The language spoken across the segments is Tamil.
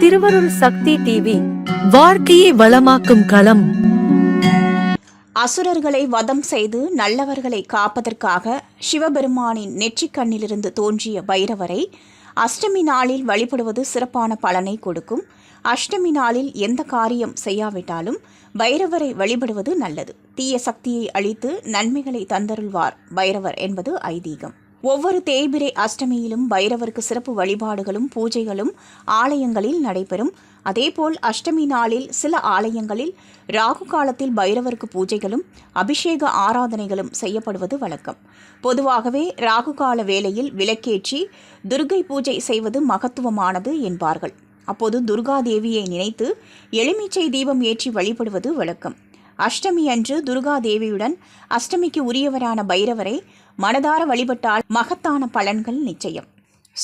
திருவருள் சக்தி டிவி வாழ்க்கையை வளமாக்கும் களம். அசுரர்களை வதம் செய்து நல்லவர்களை காப்பதற்காக சிவபெருமானின் நெற்றிக் கண்ணிலிருந்து தோன்றிய பைரவரை அஷ்டமி நாளில் வழிபடுவது சிறப்பான பலனை கொடுக்கும். அஷ்டமி நாளில் எந்த காரியம் செய்யாவிட்டாலும் பைரவரை வழிபடுவது நல்லது. தீய சக்தியை அழித்து நன்மைகளை தந்தருள்வார் பைரவர் என்பது ஐதீகம். ஒவ்வொரு தேய்பிரை அஷ்டமியிலும் பைரவருக்கு சிறப்பு வழிபாடுகளும் பூஜைகளும் ஆலயங்களில் நடைபெறும். அதேபோல் அஷ்டமி நாளில் சில ஆலயங்களில் ராகு காலத்தில் பைரவருக்கு பூஜைகளும் அபிஷேக ஆராதனைகளும் செய்யப்படுவது வழக்கம். பொதுவாகவே ராகு கால வேளையில் விளக்கேற்றி துர்கை பூஜை செய்வது மகத்துவமானது என்பார்கள். அப்போது துர்கா தேவியை நினைத்து எலுமிச்சை தீபம் ஏற்றி வழிபடுவது வழக்கம். அஷ்டமி அன்று துர்கா தேவியுடன் அஷ்டமிக்கு உரியவரான பைரவரை மனதார வழிபட்டால் மகத்தான பலன்கள் நிச்சயம்.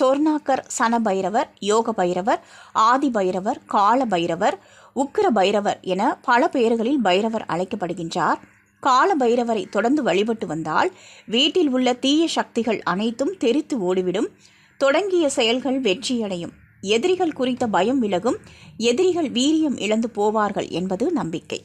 சோர்ணாக்கர் சன பைரவர் யோக பைரவர் ஆதி பைரவர் கால பைரவர் உக்கிர பைரவர் என பல பெயர்களில் பைரவர் அழைக்கப்படுகின்றார். கால பைரவரை தொடர்ந்து வழிபட்டு வந்தால் வீட்டில் உள்ள தீய சக்திகள் அனைத்தும் தெரித்து ஓடிவிடும். தொடங்கிய செயல்கள் வெற்றியடையும். எதிரிகள் குறித்த பயம் விலகும். எதிரிகள் வீரியம் இழந்து போவார்கள் என்பது நம்பிக்கை.